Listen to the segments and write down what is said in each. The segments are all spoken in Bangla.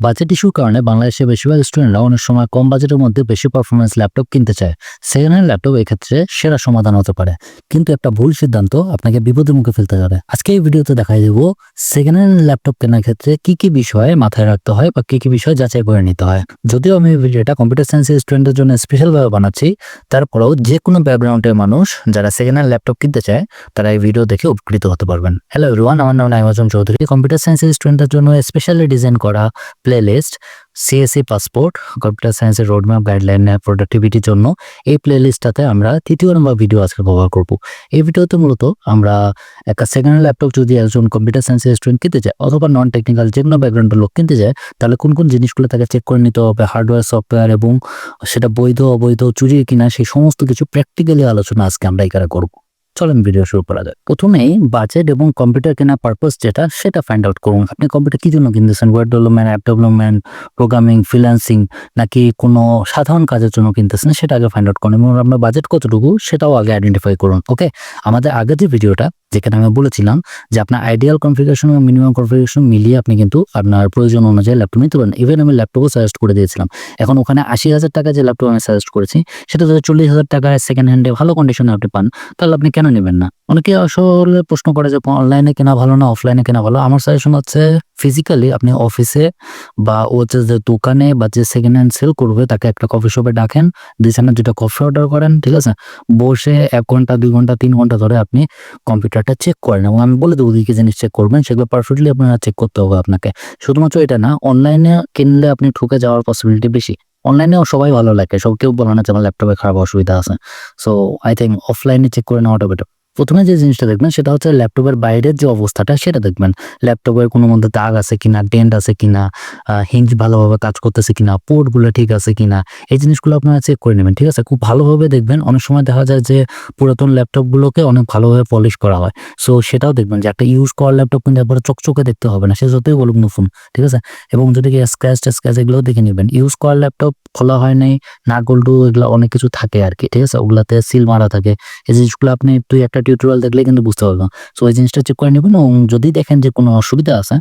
বাজেট ইস্যুর কারণে বাংলাদেশের বেশিরভাগ স্টুডেন্টরা অনেক সময় কম বাজেটের মধ্যে বেশি পারফরমেন্স ল্যাপটপ কিনতে চায়। সেকেন্ড হ্যান্ড ল্যাপটপ এক্ষেত্রে সেরা সমাধান হতে পারে। কিন্তু একটা ভুল সিদ্ধান্ত আপনাকে বিপদের মুখে ফেলতে পারে আজকে এই ভিডিওতে দেখাই দেব সেকেন্ড হ্যান্ড ল্যাপটপ কেনার ক্ষেত্রে কি কি বিষয়ে মাথায় রাখতে হয় বা কি কি বিষয় যাচাই করে নিতে হয়। যদিও আমি ভিডিওটা কম্পিউটার সায়েন্সের স্টুডেন্টের জন্য স্পেশাল ভাবে বানাচ্ছি, তারপরেও যে কোনো ব্যাকগ্রাউন্ডের মানুষ যারা সেকেন্ড হ্যান্ড ল্যাপটপ কিনতে চায়, তারা এই ভিডিও দেখে উপকৃত হতে পারবেন। হ্যালো এভরিওয়ান আমার নাম নাইমাজম চৌধুরী। কম্পিউটার সায়েন্সের স্টুডেন্টদের জন্য স্পেশালি ডিজাইন করা playlist CSC passport computer সায়েন্সের রোডম্যাপ গাইডলাইন প্রোডাক্টিভিটির জন্য এই প্লে লিস্টটাতে আমরা তৃতীয় নম্বর ভিডিও আজকে ব্যবহার করব। এই ভিডিওতে মূলত আমরা একটা সেকেন্ড ল্যাপটপ যদি একজন কম্পিউটার সায়েন্সের স্টুডেন্ট কিনতে যায় অথবা নন টেকনিক্যাল যে কোনো ব্যাকগ্রাউন্ডের লোক কিনতে যায় তাহলে কোন কোন জিনিসগুলো তাকে চেক করে নিতে হবে? হার্ডওয়্যার সফটওয়্যার এবং সেটা বৈধ, অবৈধ চুরি কিনা, সেই সমস্ত কিছু প্র্যাকটিক্যালি আলোচনা আজকে আমরা এখানে করব। চলেন ভিডিও শুরু করা যাক। প্রথমেই বাজেট এবং কম্পিউটার কেনার পারপাস যেটা, সেটা ফাইন্ড আউট করুন। আপনি কম্পিউটার কি জন্য কিনতেছেন? Web development app development programming freelancing নাকি কোনো সাধারণ কাজের জন্য কিনতেছেন? সেটা আগে ফাইন্ড আউট করুন এবং আপনার বাজেট কতটুকু, সেটাও আগে আইডেন্টিফাই করুন ওকে আমাদের আগের যে ভিডিওটা যেখানে আমি বলেছিলাম যে আপনার আইডিয়াল কনফিগারেশন এবং মিনিমাম কনফিগারেশন মিলিয়ে আপনি কিন্তু আপনার প্রয়োজন অনুযায়ী ল্যাপটপ নিতে পারেন। ইভেন আমি ল্যাপটপও সাজেস্ট করে দিয়েছিলাম। এখন ওখানে আশি হাজার টাকা যে ল্যাপটপ আমি সাজেস্ট করেছি, সেটা যদি চল্লিশ হাজার টাকায় সেকেন্ড হ্যান্ডে ভালো কন্ডিশনে আপনি পান, তাহলে আপনি কেন নেবেন না? অনেকে আসলে প্রশ্ন করে যে অনলাইনে কেনা ভালো না অফলাইনে কেনা ভালো? আমার সাজেশন হচ্ছে ফিজিক্যালি আপনি অফিসে বা ও যে দোকানে বা যে সেকেন্ড হ্যান্ড সেল করবে, তাকে একটা কফি শপে ডাকেন দিয়েছেন দুটা কফি অর্ডার করেন, ঠিক আছে? বসে এক ঘণ্টা, দুই ঘণ্টা, তিন ঘণ্টা ধরে আপনি কম্পিউটারটা চেক করেন এবং আমি বলে দেবো কি জিনিস চেক করবেন, সেগুলো পারফেক্টলি আপনারা চেক করতে হবে আপনাকে। শুধুমাত্র এটা না, অনলাইনে কিনলে আপনি ঠুকে যাওয়ার পসিবিলিটি বেশি। অনলাইনেও সবাই ভালো লাগে। সব কেউ বলে না যে আমার ল্যাপটপে খারাপ অসুবিধা আছে। সো আই থিঙ্ক অফলাইনে চেক করে নেওয়াটা বেটার প্রথমে যে জিনিসটা দেখবেন, সেটা হচ্ছে ল্যাপটপের বাইরের যে অবস্থাটা, সেটা দেখবেন। ল্যাপটপের কোনো মধ্যে দাগ আছে কিনা, ডেন্ট আছে কিনা হিঞ্জ ভালোভাবে কাজ করতেছে কিনা, পোর্টগুলো ঠিক আছে কিনা, এই জিনিসগুলো আপনারা চেক করে নেবেন, ঠিক আছে? খুব ভালোভাবে দেখবেন, অনেক সময় দেখা যায় যে পুরাতন ল্যাপটপগুলোকে অনেক ভালোভাবে পলিশ করা হয়। সো সেটাও দেখবেন যে একটা ইউজ করা ল্যাপটপ কিন্তু একবারে চকচকে দেখতে হবে না, সে যতই বলুক নতুন ঠিক আছে? এবং যদি স্ক্র্যাচ স্ক্র্যাচ এগুলো দেখে নেবেন ইউজ করা ল্যাপটপ খোলা হয় নাই না গোল্ডু এগুলো অনেক কিছু থাকে আর কি ঠিক আছে? ওগুলাতে সিল মারা থাকে। এই জিনিসগুলো আপনি তুই একটা টিউটোরিয়াল দেখলে কিন্তু বুঝতে পারবেন সো এই জিনিসটা চেক করে নেবেন এবং যদি দেখেন যে কোনো অসুবিধা আছে,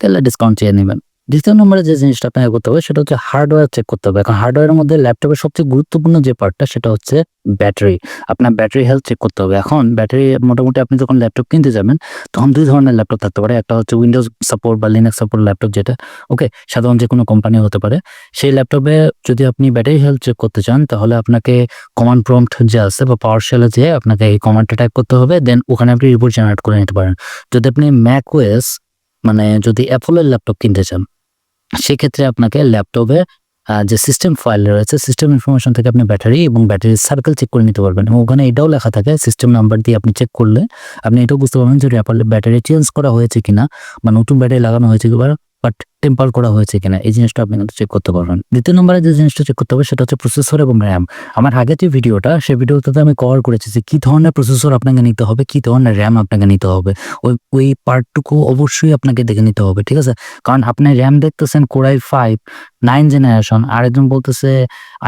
তাহলে ডিসকাউন্ট চেয়ে নেবেন। দ্বিতীয় নম্বরে যে জিনিসটা আপনাকে করতে হবে, সেটা হচ্ছে হার্ডওয়্যার চেক করতে হবে। এখন হার্ডওয়্যারের মধ্যে ল্যাপটপের সবচেয়ে গুরুত্বপূর্ণ যে পার্টটা সেটা হচ্ছে ব্যাটারি আপনার ব্যাটারি হেলথ চেক করতে হবে। এখন ব্যাটারি মোটামুটি আপনি যখন ল্যাপটপ কিনতে যাবেন, তখন দুই ধরনের ল্যাপটপ থাকতে পারে। একটা হচ্ছে উইন্ডোজ সাপোর্ট বা লিনাক্স সাপোর্ট ল্যাপটপ যেটা ওকে সাধারণ যে কোনো কোম্পানি হতে পারে। সেই ল্যাপটপে যদি আপনি ব্যাটারি হেলথ চেক করতে চান, তাহলে আপনাকে কমান্ড প্রম্পট যে আছে বা পাওয়ার শেলে যেয়ে আপনাকে এই কমান্ডটা টাইপ করতে হবে। দেন ওখানে আপনি রিপোর্ট জেনারেট করে নিতে পারেন। যদি আপনি ম্যাক ওয়েস মানে যদি অ্যাপলের ল্যাপটপ কিনতে চান সেক্ষেত্রে আপনাকে ল্যাপটপে যে সিস্টেম ফাইল রয়েছে সিস্টেম ইনফরমেশন থেকে আপনি ব্যাটারি এবং ব্যাটারির সার্কেল চেক করে নিতে পারবেন। এবং ওখানে এটাও লেখা থাকে সিস্টেম নাম্বার দিয়ে আপনি চেক করলে, আপনি এটাও বুঝতে পারবেন যে অ্যাপলের ব্যাটারি চেঞ্জ করা হয়েছে কিনা বা নতুন ব্যাটারি লাগানো হয়েছে কিনা। বাট টেম্পার করা হয়েছে কিনা, এই জিনিসটা আপনি কিন্তু চেক করতে পারবেন। দ্বিতীয় নম্বরে যে জিনিসটা চেক করতে হবে সেটা হচ্ছে প্রসেসর এবং র্যাম আমার আগে যে ভিডিওটা সেই ভিডিওটাতে আমি কভার করেছি যে কি ধরনের প্রসেসর আপনাকে নিতে হবে, কি ধরনের র্যাম আপনাকে নিতে হবে। ওই ওই পার্টটুকু অবশ্যই আপনাকে দেখে নিতে হবে, ঠিক আছে? কারণ আপনি র্যাম দেখতেছেন কোরাই ফাইভ নাইন জেনারেশন আরেকজন বলতেছে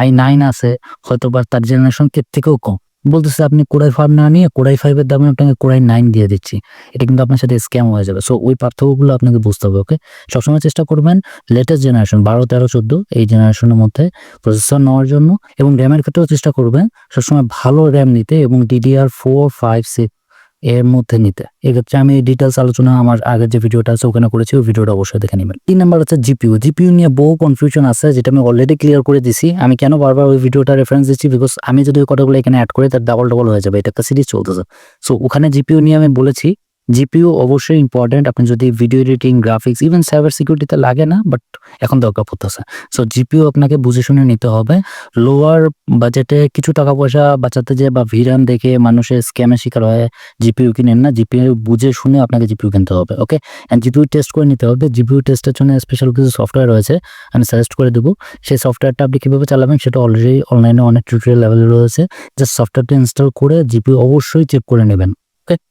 আই নাইন আছে হয়তো বা তার জেনারেশন এর থেকেও কম। বলতেছে আপনি কোরাই ফাইভ না নিয়ে কোড়াই ফাইভের দামে আপনাকে কোরাই নাইন দিয়ে দিচ্ছি। এটা কিন্তু আপনার সাথে স্ক্যাম হয়ে যাবে। সো ওই পার্থক্যগুলো আপনাকে বুঝতে হবে ওকে সবসময় চেষ্টা করবেন লেটেস্ট জেনারেশন বারো, তেরো, চোদ্দ, এই জেনারেশনের মধ্যে প্রসেসর নেওয়ার জন্য এবং র্যামের ক্ষেত্রেও চেষ্টা করবেন সবসময় ভালো র্যাম নিতে এবং ডিডিআর ফোর ফাইভ সিক্স এর মধ্যে নিতে। এক্ষেত্রে আমি ডিটেলস আলোচনা আমার আগের যে ভিডিওটা আছে ওখানে করেছি, ওই ভিডিওটা অবশ্যই দেখে নেবেন। তিন নাম্বার হচ্ছে জিপিউ জিপিউ নিয়ে বহু কনফিউশন আছে, যেটা আমি অলরেডি ক্লিয়ার করে দিছি। আমি কেন বারবার ওই ভিডিওটা রেফারেন্স দিচ্ছি? বিকজ আমি যদি ওই কথাগুলো এখানে অ্যাড করি, তার ডাবল ডাবল হয়ে যাবে। এটা একটা সিরিজ চলতেছে। সো ওখানে জিপিউ নিয়ে আমি বলেছি জিপিউ অবশ্যই ইম্পর্টেন্ট আপনি যদি video editing graphics even cyber সিকিউরিটিতে লাগে না বাট এখন দরকার পড়তেছে। সো জিপিও আপনাকে বুঝে শুনে নিতে হবে। লোয়ার বাজেটে কিছু টাকা পয়সা বাঁচাতে যে বা ভিরান দেখে মানুষের স্ক্যামের শিকার হয় জিপিও কিনেন না জিপিও বুঝে শুনে আপনাকে জিপিও কিনতে হবে ওকে অ্যান্ড জিপিও টেস্ট করে নিতে হবে। জিপিও টেস্টের জন্য স্পেশাল কিছু সফটওয়্যার রয়েছে, আমি সাজেস্ট করে দেবো। সেই সফটওয়্যারটা আপনি কীভাবে চালাবেন সেটা অলরেডি অনলাইনে অনেক টিউটোরিয়াল লেভেলে রয়েছে। যে সফটওয়্যারটা ইনস্টল করে জিপিও অবশ্যই চেক করে নেবেন।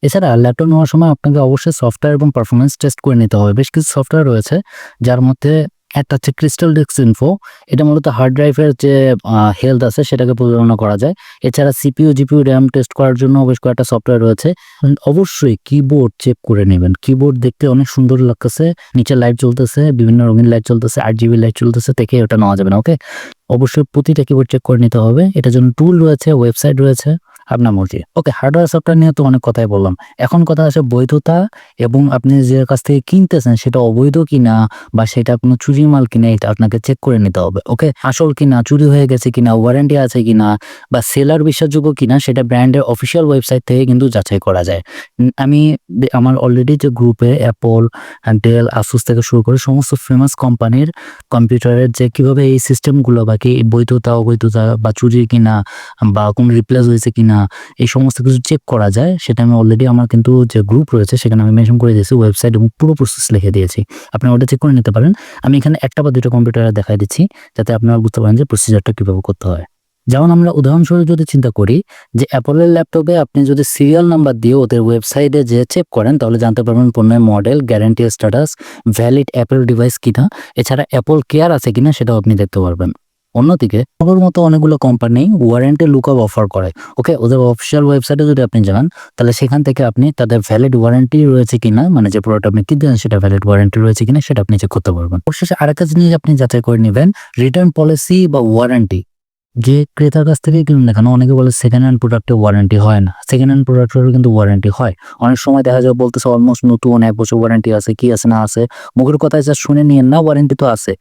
এছাড়া ল্যাপটপ নেওয়ার সময় আপনাকে অবশ্যই সফটওয়্যার এবং পারফরমেন্স টেস্ট করে নিতে হবে। বেশ কিছু সফটওয়্যার রয়েছে, যার মধ্যে একটা হচ্ছে ক্রিস্টাল ডিস্ক ইনফো এটা মূলত হার্ড ড্রাইভের যে হেলথ আছে সেটাকে পরিচালনা করা যায়। এছাড়া সিপিইউ জিপিইউ র্যাম টেস্ট করার জন্য বেশ কয়েকটা সফটওয়্যার রয়েছে। অবশ্যই কিবোর্ড চেক করে নেবেন। কিবোর্ড দেখতে অনেক সুন্দর লাগতেছে, নিচে লাইট চলতেছে বিভিন্ন রঙিন লাইট চলতেছে আট জিবি লাইট চলতেছে দেখে ওটা নেওয়া যাবে না ওকে অবশ্যই প্রতিটা কিবোর্ড চেক করে নিতে হবে। এটার জন্য টুল রয়েছে ওয়েবসাইট রয়েছে। মর্জি ওকে হার্ডওয়্যার সফটওয়্যার নিয়ে তো অনেক কথাই বললাম। এখন কথা আছে বৈধতা এবং আপনি যে কাছ থেকে কিনতেছেন সেটা অবৈধ কিনা বা সেটা কোনো চুরি মাল কিনা, এটা আপনাকে চেক করে নিতে হবে। ওকে আসল কিনা, চুরি হয়ে গেছে কিনা ওয়ারেন্টি আছে কিনা বা সেলার বিশ্বাসযোগ্য কিনা, সেটা ব্র্যান্ডের অফিসিয়াল ওয়েবসাইট থেকে কিন্তু যাচাই করা যায়। আমি আমার অলরেডি যে গ্রুপে অ্যাপল ডেল আসুস থেকে শুরু করে সমস্ত ফেমাস কোম্পানির কম্পিউটারের যে কীভাবে এই সিস্টেমগুলো বা কি বৈধতা, অবৈধতা বা চুরি কিনা বা কোনো রিপ্লেস হয়েছে কিনা, এই সমস্ত কিছু চেক করা যায়। সেটা আমি অলরেডি আমার কিন্তু যে গ্রুপ রয়েছে, সেখানে আমি মেনশন করে দিয়েছি ওয়েবসাইট এবং পুরো প্রসেস লিখে দিয়েছি। আপনি ওটা চেক করে নিতে পারেন। আমি এখানে একটা বা দুটো কম্পিউটারে দেখাই দিচ্ছি, যাতে আপনারা বুঝতে পারেন যে প্রসিজারটা কীভাবে করতে হয়। যেমন আমরা উদাহরণস্বরূপ যদি চিন্তা করি যে অ্যাপলের ল্যাপটপে আপনি যদি সিরিয়াল নাম্বার দিয়ে ওদের ওয়েবসাইটে যে চেক করেন, তাহলে জানতে পারবেন পণ্যের model guarantee status valid Apple device কিনা। এছাড়া অ্যাপল কেয়ার আছে কিনা সেটাও আপনি দেখতে পারবেন। অন্যদিকে ওর মতো অনেকগুলো company warranty look lookup offer করে। ওকে ওদের অফিসিয়াল ওয়েবসাইটে যদি আপনি যান, তাহলে সেখান থেকে আপনি তাদের ভ্যালিড ওয়ারেন্টি রয়েছে কিনা মানে যে প্রোডাক্ট আপনি কিনতেন সেটা ভ্যালিড ওয়ারেন্টি রয়েছে কিনা, সেটা আপনি চেক করতে পারবেন। অবশেষে আরেকটা জিনিস আপনি যাচাই করে নেবেন রিটার্ন পলিসি বা ওয়ারেন্টি যে ক্রেতার কাছ থেকে কিনুন না কেন, অনেকে বলে সেকেন্ড হ্যান্ড প্রোডাক্টে ওয়ারেন্টি হয় না। সেকেন্ড হ্যান্ড প্রোডাক্টের কিন্তু ওয়ারেন্টি হয়। অনেক সময় দেখা যায় বলতেছে অলমোস্ট নতুন এক বছর ওয়ারেন্টি আছে, কি আছে না আছে। মুখের কথায় যা শুনে নিয়েন না ওয়ারেন্টি তো আছে।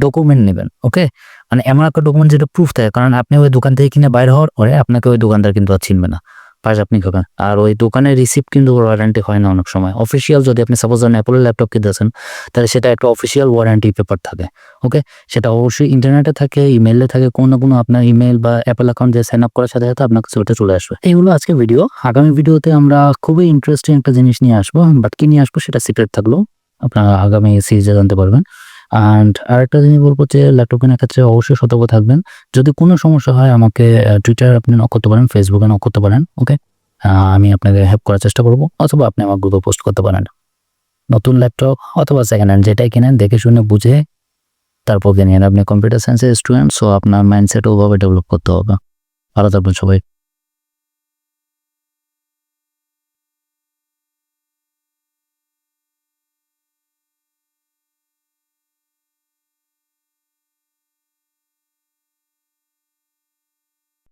ডকুমেন্ট নেবেন ওকে মানে এমন একটা ডকুমেন্ট যেটা প্রুফ থাকে কারণ আপনি ওই দোকান থেকে কিনে বাইরে হওয়ার পরে আপনাকে ওই দোকানদার কিন্তু আর চিনবে না। পাশ আপনি খাবেন আর ওই দোকানের রিসিপ্ট কিন্তু ওয়ারেন্টি হয় না অনেক সময়। অফিসিয়াল যদি আপনি সাপোজ অ্যাপলের ল্যাপটপ কিনতেছেন, তাহলে সেটা একটা অফিসিয়াল ওয়ারেন্টি পেপার থাকে ওকে সেটা অবশ্যই ইন্টারনেটে থাকে ইমেলে থাকে, কোনো না কোনো আপনার ইমেল বা অ্যাপেল অ্যাকাউন্ট যে সাইন আপ করার সাথে সাথে আপনার কাছে ওটা চলে আসবে। এইগুলো আজকে ভিডিও আগামী ভিডিওতে আমরা খুবই ইন্টারেস্টিং একটা জিনিস নিয়ে আসব বাট কি নিয়ে আসব সেটা সিক্রেট থাকল, আপনারা আগামী সিরিজে জানতে পারবেন। অ্যান্ড আরেকটা জিনিস বলব যে ল্যাপটপ কেনার ক্ষেত্রে অবশ্যই সতর্ক থাকবেন। যদি কোনো সমস্যা হয়, আমাকে টুইটার আপনি নক করতে পারেন ফেসবুকে নক করতে পারেন ওকে আমি আপনাকে হেল্প করার চেষ্টা করব, অথবা আপনি আমার গ্রুপে পোস্ট করতে পারেন। নতুন ল্যাপটপ অথবা সেকেন্ড হ্যান্ড যেটাই কিনেন, দেখে শুনে বুঝে তারপর কিনেন। আপনি কম্পিউটার সায়েন্সের স্টুডেন্ট সো আপনার মাইন্ডসেট ওভাবে ডেভেলপ করতে হবে। ভালো থাকবেন সবাই।